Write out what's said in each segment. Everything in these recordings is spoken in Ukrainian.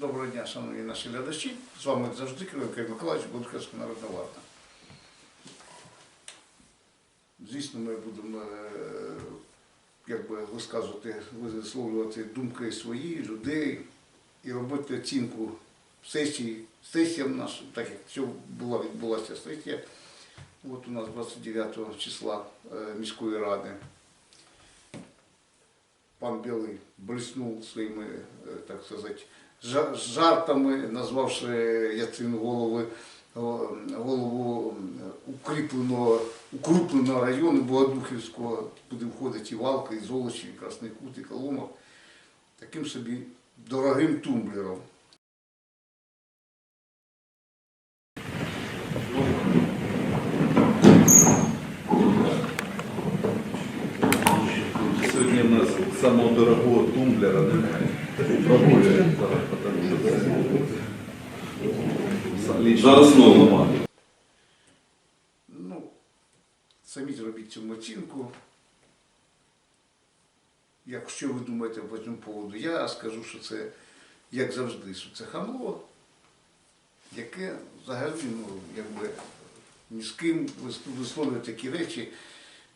Доброго дня, шановні наші глядачі. З вами завжди Кривенко Миколаївич, Будківська народна варта. Звісно, ми будемо е, якби, висказувати, висловлювати думки свої, людей і робити оцінку сесії, сесіям нашим, так як що була відбулася сесія. От у нас 29 числа е, міської ради. Пан Білий блиснув своїми, е, так сказати, жартами, назвавши Яцин голови, голову укріпленого, укрупленого району Богодухівського, куди входить і Валка, і Золочі, і Красний Кут, і Коломов, таким собі дорогим тумблером. Сьогодні в нас самого дорогого тумблера немає. Зараз, тому що це За основу. Ну, самі зробіть цьому оцінку. Якщо ви думаєте по цьому поводу, я скажу, що це, як завжди, що це хамло, яке взагалі, ну, якби ні з ким висловлює такі речі,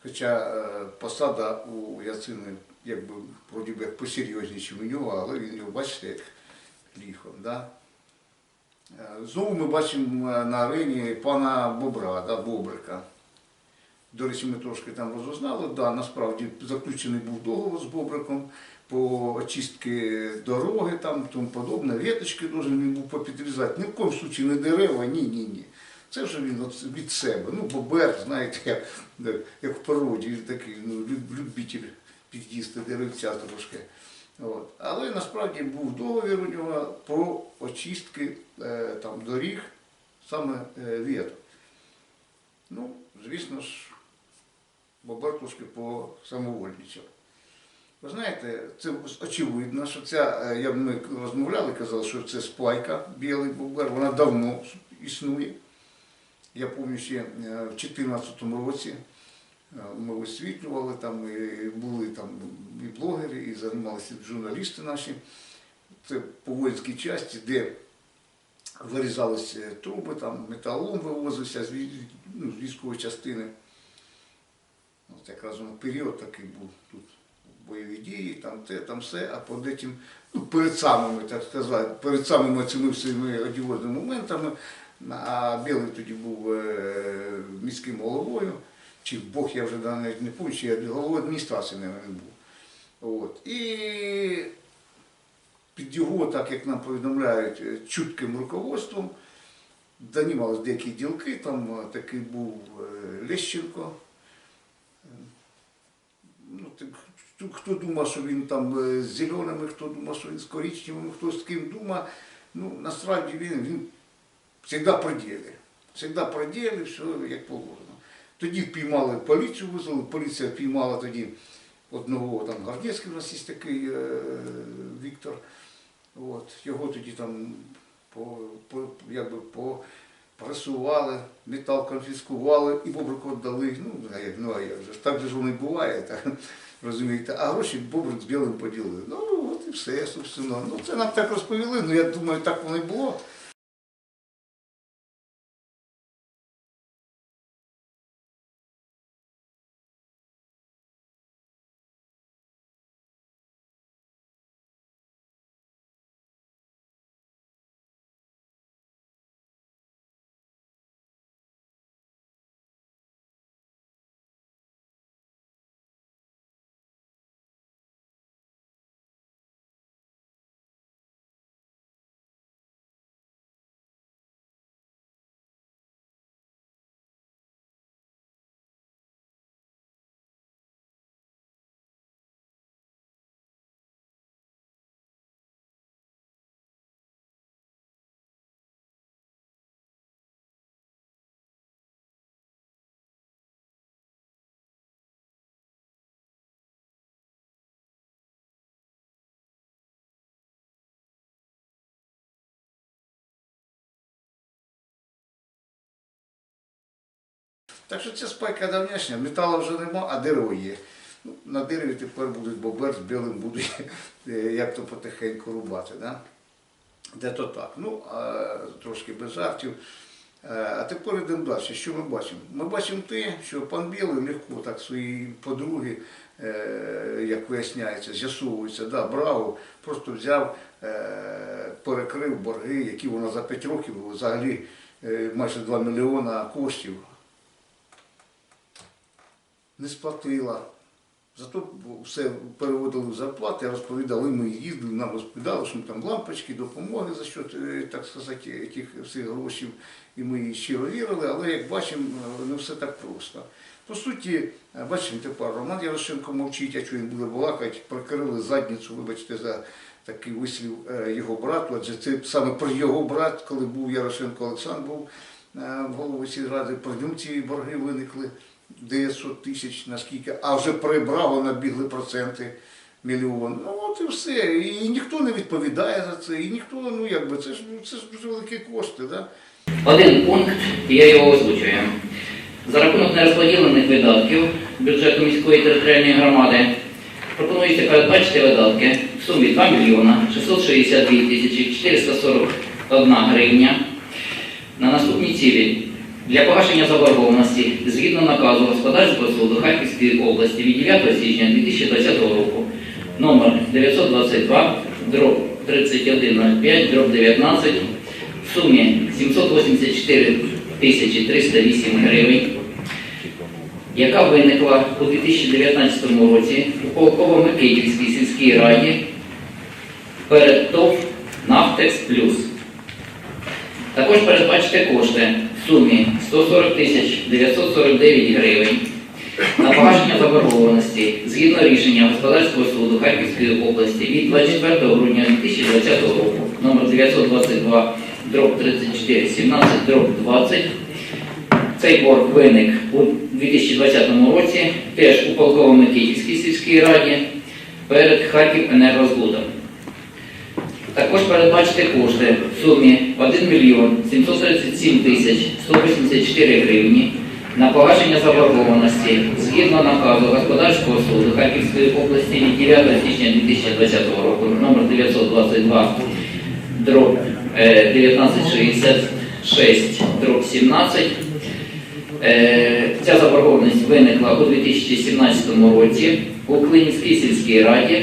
хоча е, посада у Яцини, якби, вроді би, як посерйозніше у нього, але він його, бачите, як ліхом. Да? Е, Знову ми бачимо е, на арені пана Бобра, да, Бобрика. До речі, ми трошки там розузнали. Да, насправді заключений був договор з Бобриком по очистки дороги, там тому подобне, веточки должен він був попідрізати. Ні в коєму случаї не дерева, ні, ні, ні. Це вже він від себе. Ну, бобер, знаєте, як, як в породі, він такий ну, любитель під'їсти деревця трошки. От. Але насправді був договір у нього про очистки е, там, доріг, саме е, веток. Ну, звісно ж, Бобер трошки посамовольничав. Ви знаєте, це очевидно, що ця, е, я ми розмовляли, казали, що це спайка, білий бобер, вона давно існує. Я пам'ятаю, ще е, в 2014 році ми висвітлювали, там і були там і блогери, і займалися журналісти наші. Це по воїнській часті, де вирізалися труби, там металолом вивозився з ну, з військової частини. От якраз воно період такий був тут. Бойові дії, там те, там все, а потім, ну, перед самими, так сказати, перед самими цими всіми одіозними моментами, а Білий тоді був е, міським чи Бог, я вже навіть не пам'ятаю, чи я головою адміністрації, мабуть, був. От. І під його, так як нам повідомляють, е, чутким руководством займалися деякі ділки, там е, такий був е, Лещенко. Ну, хто- думав, що він там з зеленими, хто думав, що він з коричневими, хто з ким думав. Ну, насправді він, він завжди при ділі. Завжди при ділі, все як положено. Тоді впіймали поліцію, визвали, поліція впіймала тоді одного там Гардецький у нас є такий е, Віктор. От, його тоді там по, по, якби по пресували, метал конфіскували і бобрику віддали. Ну, як, ну, як так же ж воно і буває, так, розумієте. А гроші бобрик з білим поділили. Ну, от і все, собственно. Ну, це нам так розповіли, ну я думаю, так воно і було. Так що ця спайка давняшня, металу вже нема, а дерево є. Ну, на дереві тепер будуть бобер з білим будуть е, як то потихеньку рубати. Да? Де то так. Ну, а, трошки без жартів. Е, А тепер йдемо далі. Що ми бачимо? Ми бачимо те, що пан Білий легко так свої подруги, е, як виясняється, з'ясовується, да, браво, просто взяв, перекрив борги, які вона за 5 років взагалі майже 2 мільйона коштів не сплатила. Зато все переводили в зарплати, розповідали, ми їздили, нам розповідали, що там лампочки, допомоги за що, е, так сказати, тих всіх грошей. І ми їй щиро вірили, але як бачимо, е, не все так просто. По суті, е, бачимо тепер, Роман Ярошенко мовчить, а що він буде балакати, прикрили задницю, вибачте, за такий вислів його брату, адже це саме про його брат, коли був Ярошенко Олександр був е, головою сільради, про ньому ці борги виникли. 900 тисяч, наскільки, а вже при Браво набігли проценти мільйон. Ну от і все. І ніхто не відповідає за це, і ніхто, ну якби це ж це ж дуже великі кошти, да? Один пункт, і я його озвучую. За рахунок нерозподілених видатків бюджету міської територіальної громади пропонується передбачити видатки в сумі 2 мільйона 662 тисячі 441 гривня на наступні цілі. Для погашення заборгованості згідно наказу господарського суду Харківської області від 9 січня 2020 року номер 922 дроб 3105 дроб 19 в сумі 784 тисячі 308 гривень, яка виникла у 2019 році у Полково-Микитівській сільській раді перед ТОВ «Нафтекс Плюс». Також передбачити кошти сумі 140 тисяч 949 гривень на погашення заборгованості згідно рішення Господарського суду Харківської області від 24 грудня 2020 року номер 922 дроб 34 17 дроб 20. Цей борг виник у 2020 році теж у Полково-Микитівській сільській раді перед Харківенергозбудом. Також передбачити кошти в сумі 1 мільйон 737 тисяч 184 гривні на погашення заборгованості згідно наказу Господарського суду Харківської області від 9 січня 2020 року номер 922 дроб е, 1966 дроб 17. Е, Ця заборгованість виникла у 2017 році у Клинівській сільській раді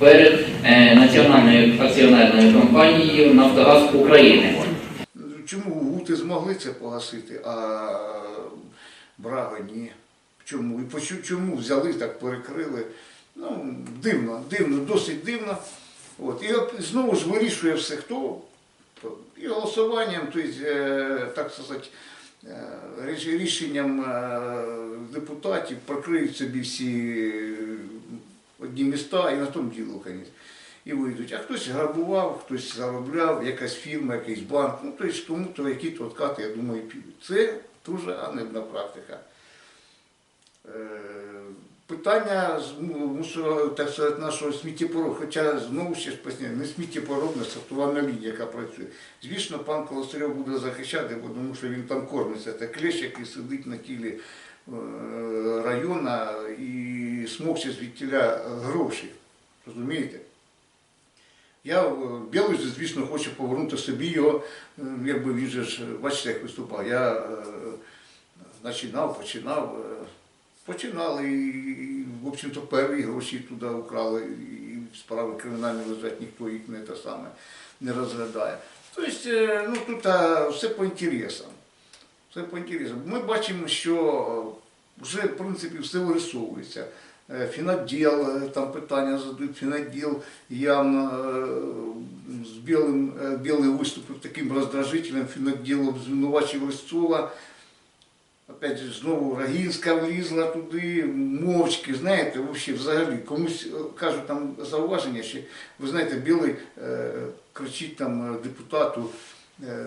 перед е, Національною акціонерною компанією Нафтогаз України. Чому гути змогли це погасити, а Браво ні? Чому? І чому взяли, так перекрили? Ну, дивно, дивно, досить дивно. От. І знову ж вирішує все хто. І голосуванням, тобто, так сказати, е, рішенням депутатів прокриють собі всі одні міста і на тому діло, звісно. І вийдуть. А хтось грабував, хтось заробляв, якась фірма, якийсь банк. Ну, тобто кому-то які-то откати, я думаю, підуть. Це дуже ганебна практика. Е, Питання так сказати, нашого сміттєпору, хоча знову ще ж поясню, не сміттєпоробна, сортувальна лінія, яка працює. Звісно, пан Колосарьов буде захищати, тому що він там кормиться. Це клещ, який сидить на тілі е, району і смокче звідтіля гроші. Розумієте? Я е, Білий, звісно, хочу повернути собі його, е, якби він же ж, бачите, як виступав. Я починав, починав, е, і, в общем-то, перві гроші туди украли, і справи кримінальні лежать, ніхто їх не те саме не розглядає. Тобто, ну тут все по інтересам. Все по інтересам. Ми бачимо, що вже, в принципі, все вирисовується. Е, е, там питання задають, фіноділ явно е, з білим, е, білий виступив таким роздражителем, фіноділ обзвинувачив Ростова. Опять же, знову Рагінська влізла туди, мовчки, знаєте, взагалі, комусь е, кажуть там зауваження, що ви знаєте, білий е, кричить там е, депутату, е,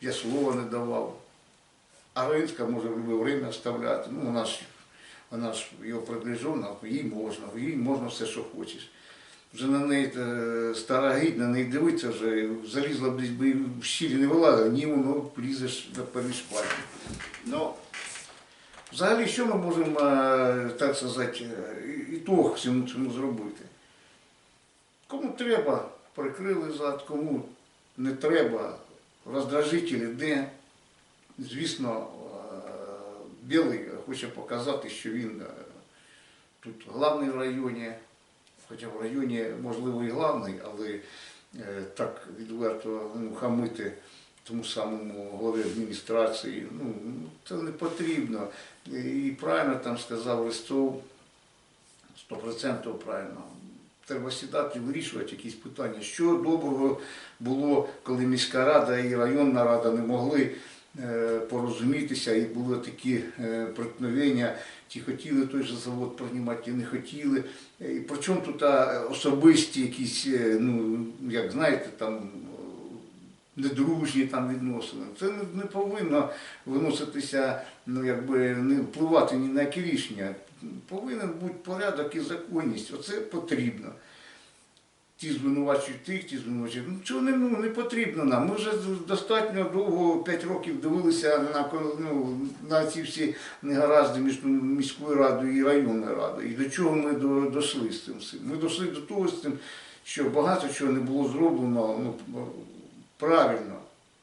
я слова не давав. А Рагінська може в время вставляти. Ну, вона ж, вона ж його приближена, їй можна, їй можна все, що хочеш. Вже на неї е, стара гідь, на неї дивиться вже, залізла б десь би в щілі не вилазила, ні воно лізеш на первій шпальті. Ну, взагалі, що ми можемо, е, так сказати, е, ітог цьому, цьому зробити? Кому треба, прикрили зад, кому не треба, роздражителі де. Звісно, е, Білий хоче показати, що він е, тут главний в районі, хоча в районі, можливо, і главний, але е, так відверто ну, хамити тому самому голові адміністрації, ну, це не потрібно. І правильно там сказав Листов, 100% правильно. Треба сідати, вирішувати якісь питання. Що доброго було, коли міська рада і районна рада не могли порозумітися, і були такі е, проткновення, ті хотіли той же завод приймати, ті не хотіли. Е, І причому тут особисті якісь, е, ну, як знаєте, там е, недружні там відносини. Це не повинно виноситися, ну якби не впливати ні на які рішення. Повинен бути порядок і законність. Оце потрібно. Ті звинувачують тих, ті звинувачують. Ну цього не, ну, не потрібно нам. Ми вже достатньо довго, 5 років дивилися на, ну, на ці всі негаразди між міською радою і районною радою. І до чого ми до, дійшли з цим? Ми дійшли до того з цим, що багато чого не було зроблено ну, правильно.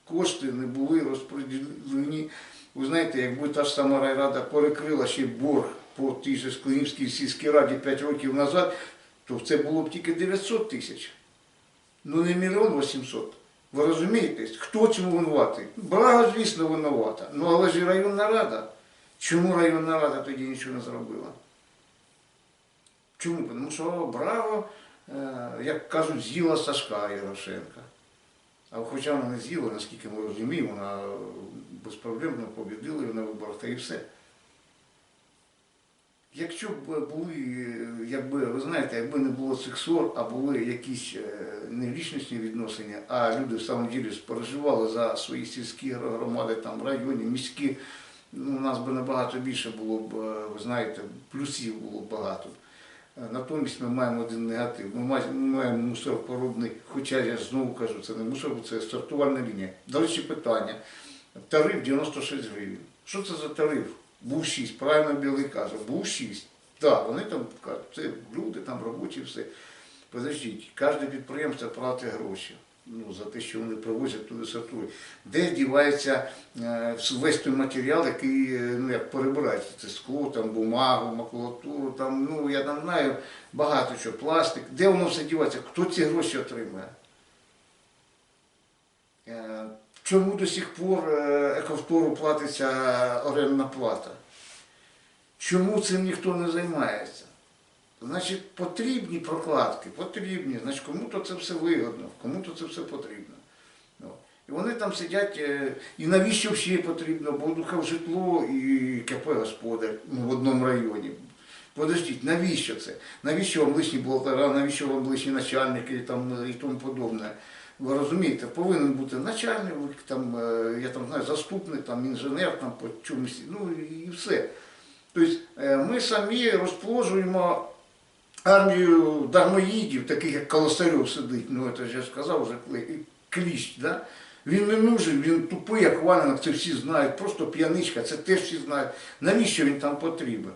Кошти не були розподілені. Ви знаєте, якби та ж сама райрада перекрила ще борг по тій же Склинівській сільській раді 5 років назад, то це було б тільки 900 тисяч. Ну не мільйон 800. Ви розумієте, хто цьому винуватий? Брага, звісно, винувата. Ну але ж і районна рада. Чому районна рада тоді нічого не зробила? Чому? Тому що Браво, е, як кажуть, з'їла Сашка Ярошенка. А хоча вона не з'їла, наскільки ми розуміємо, вона безпроблемно побідила на виборах та і все. Якщо б були, якби, ви знаєте, якби не було цих ссор, а були якісь е, не лічностні відносини, а люди в самом ділі переживали за свої сільські громади, там, районі, міські, ну, у нас би набагато більше було б, е, ви знаєте, плюсів було б багато. Е, Натомість ми маємо один негатив. Ми маємо мусоропоробний, хоча я знову кажу, це не мусор, це стартувальна лінія. До речі, питання. Тариф 96 гривень. Що це за тариф? Був 6, правильно Білий каже, був 6. Так, вони там кажуть, це люди там робочі, все. Подождіть, кожне підприємство платить гроші. Ну, за те, що вони привозять туди сортують. Де дівається е, весь той матеріал, який е, ну, як перебирається? Це скло, там, бумагу, макулатуру, там, ну, я там знаю багато чого, пластик. Де воно все дівається? Хто ці гроші отримує? Е, Чому до сих пор е, екофтору платиться орендна плата? Чому цим ніхто не займається? Значить, потрібні прокладки, потрібні. Значить, кому-то це все вигодно, кому-то це все потрібно. Ну, І вони там сидять, е, і навіщо ще потрібно, бо духав житло і КП господар ну, в одному районі. Подождіть, навіщо це? Навіщо вам лишні блокера, навіщо вам лишні начальники і, там, і тому подобне? Ви розумієте, повинен бути начальник, там, е, я там знаю, заступник, там, інженер там, по чомусь, ну і все. Тобто е, ми самі розположуємо армію дармоїдів, таких як Колосарьов сидить, ну це ж я сказав вже кліщ, да? Він не нужен, він тупий, як валенок, це всі знають, просто п'яничка, це теж всі знають. Навіщо він там потрібен?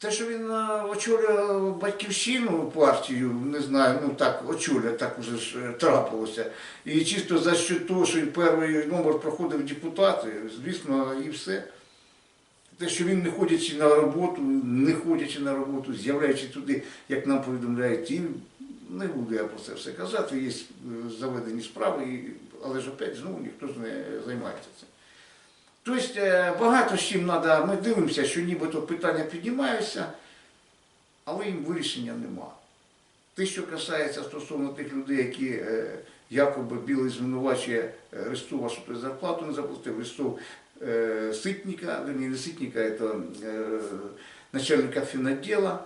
Те, що він е, очолює батьківщину партію, не знаю, ну так, очолює, так уже ж е, трапилося. І чисто за що того, що він перший номер проходив депутати, звісно, і все. Те, що він не ходячи на роботу, не ходячи на роботу, з'являючи туди, як нам повідомляють, і не буду я про це все казати, є е, заведені справи, але ж опять знову ніхто ж не займається цим. Тобто багато з чим треба, ми дивимося, що нібито питання піднімаються, але їм вирішення нема. Те, що касається стосовно тих людей, які е, якоби білий звинувачує е, Рестова, що зарплату не заплатив, Рестов Ситника, вернее, не Ситника, це начальника фіноділа.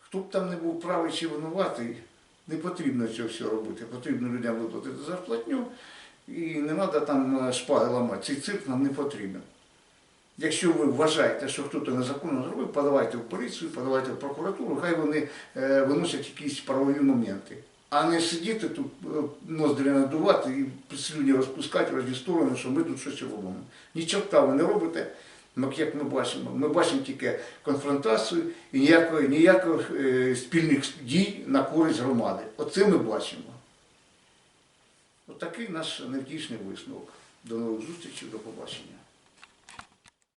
Хто б там не був правий чи винуватий, не потрібно цього всього робити. Потрібно людям виплатити зарплатню і не треба там е, шпаги ламати. Цей цирк нам не потрібен. Якщо ви вважаєте, що хтось незаконно зробив, подавайте в поліцію, подавайте в прокуратуру, хай вони е, виносять якісь правові моменти. А не сидіти тут, е, ноздрі надувати і слюні розпускати в різні сторони, що ми тут щось робимо. Ні чорта ви не робите. Як ми бачимо, ми бачимо тільки конфронтацію і ніяких е, спільних дій на користь громади. Оце ми бачимо. Отакий наш невтішний висновок. До нових зустрічей, до побачення.